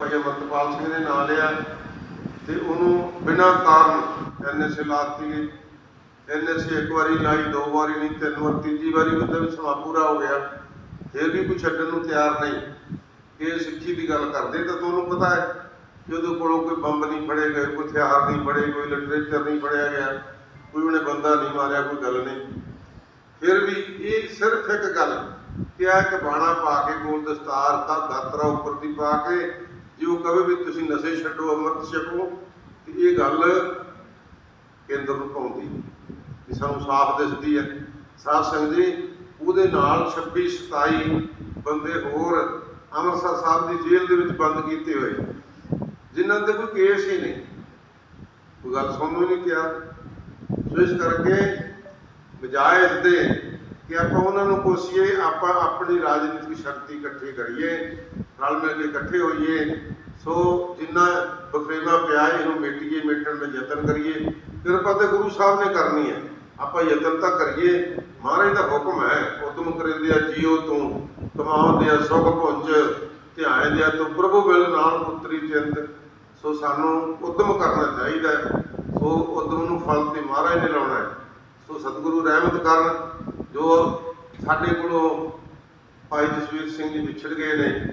ਭਾਈ ਸਿੰਘ ਨੇ ਨਾਂ ਲਿਆ ਤੇ ਉਹਨੂੰ ਬਿਨਾਂ ਕਾਰਨ ਐਨਐਸਏ ਲਾਤੀ ਐਨਐਸਏ ਇੱਕ ਵਾਰੀ ਲਾਈ, ਦੋ ਵਾਰੀ ਨਹੀਂ, ਤਿੰਨ ਵਾਰ, ਤੀਜੀ ਵਾਰੀ ਉਹਦਾ ਵੀ ਸਮਾਂ ਪੂਰਾ ਹੋ ਗਿਆ। ਫਿਰ ਵੀ ਕੋਈ ਛੱਡਣ ਨੂੰ ਤਿਆਰ ਨਹੀਂ। ਇਹ ਸਿੱਖੀ ਦੀ ਗੱਲ ਕਰਦੇ, ਤਾਂ ਤੁਹਾਨੂੰ ਪਤਾ ਹੈ ਕਿ ਉਹਦੇ ਕੋਲੋਂ ਕੋਈ ਬੰਬ ਨਹੀਂ ਫੜੇ ਗਏ, ਕੋਈ ਹਥਿਆਰ ਨਹੀਂ ਫੜੇ, ਕੋਈ ਲਿਟਰੇਚਰ ਨਹੀਂ ਫੜਿਆ ਗਿਆ, ਕੋਈ ਉਹਨੇ ਬੰਦਾ ਨਹੀਂ ਮਾਰਿਆ, ਕੋਈ ਗੱਲ ਨਹੀਂ। ਫਿਰ ਵੀ ਇਹ ਸਿਰਫ ਇੱਕ ਗੱਲ, ਕਿ ਆ ਇੱਕ ਬਾਣਾ ਪਾ ਕੇ, ਗੋਲ ਦਸਤਾਰ ਤਾਂ ਦਾਤਰਾ ਉੱਪਰ ਦੀ ਪਾ ਕੇ ਜੇ ਉਹ ਕਹੇ ਵੀ ਤੁਸੀਂ ਨਸ਼ੇ ਛੱਡੋ, ਅੰਮ੍ਰਿਤ ਛਕੋ, ਤੇ ਇਹ ਗੱਲ ਕੇਂਦਰ ਨੂੰ ਪਾਉਂਦੀ ਕਿ ਸਾਨੂੰ ਸਾਫ਼ ਦਿਸਦੀ ਹੈ। ਸਾਧ ਸੰਗਤ ਜੀ, ਉਹਦੇ ਨਾਲ 26 27 ਬੰਦੇ ਹੋਰ ਅੰਮ੍ਰਿਤਸਰ ਸਾਹਿਬ ਦੀ ਜੇਲ੍ਹ ਦੇ ਵਿੱਚ ਬੰਦ ਕੀਤੇ ਹੋਏ ਜਿਨ੍ਹਾਂ ਤੇ ਕੋਈ ਕੇਸ ਹੀ ਨਹੀਂ। ਕੋਈ ਗੱਲ ਸੁਣਨ ਨਹੀਂ ਕਿਹਾ। ਸੋ ਇਸ ਕਰਕੇ ਬਜਾਏ ਇਸ ਦੇ ਕਿ ਆਪਾਂ ਉਹਨਾਂ ਨੂੰ ਕੋਸੀਏ, ਆਪਾਂ ਆਪਣੀ ਰਾਜਨੀਤਿਕ ਸ਼ਕਤੀ ਇਕੱਠੀ ਕਰੀਏ। ਰਲ ਮਿਲ ਕੇ ਇਕੱਠੇ ਹੋਈਏ, ਸੋ ਜਿੰਨਾ ਬਖਰੇਵਾ ਪਿਆ ਇਹਨੂੰ ਮਿਟੀਏ, ਮਿਟਣ ਦਾ ਯਤਨ ਕਰੀਏ। ਕਿਰਪਾ ਤੇ ਗੁਰੂ ਸਾਹਿਬ ਨੇ ਕਰਨੀ ਹੈ। ਆਪਾਂ ਯਤਨ ਤਾਂ ਕਰੀਏ। ਮਹਾਰਾਜ ਦਾ ਹੁਕਮ ਹੈ, ਉਤਮ ਕਰਿੰਦਿਆ ਜੀਓ ਤੂੰ ਕਮਾਉਂਦਿਆ ਸੁਖ ਪੁੰਜ ਧਿਆਨ ਦਿਆ ਤੂੰ, ਪ੍ਰਭੂ ਬਿਲ ਨਾਮ ਪੁੱਤਰੀ ਚਿੰਤ। ਸੋ ਸਾਨੂੰ ਉਦਮ ਕਰਨਾ ਚਾਹੀਦਾ ਹੈ। ਸੋ ਉਦਮ ਨੂੰ ਫਲ ਤੇ ਮਹਾਰਾਜ ਨੇ ਲਾਉਣਾ ਹੈ। ਸੋ ਸਤਿਗੁਰੂ ਰਹਿਮਤ ਕਰਨ, ਜੋ ਸਾਡੇ ਕੋਲੋਂ ਭਾਈ ਜਸਵੀਰ ਸਿੰਘ ਜੀ ਵਿਛੜ ਗਏ ਨੇ।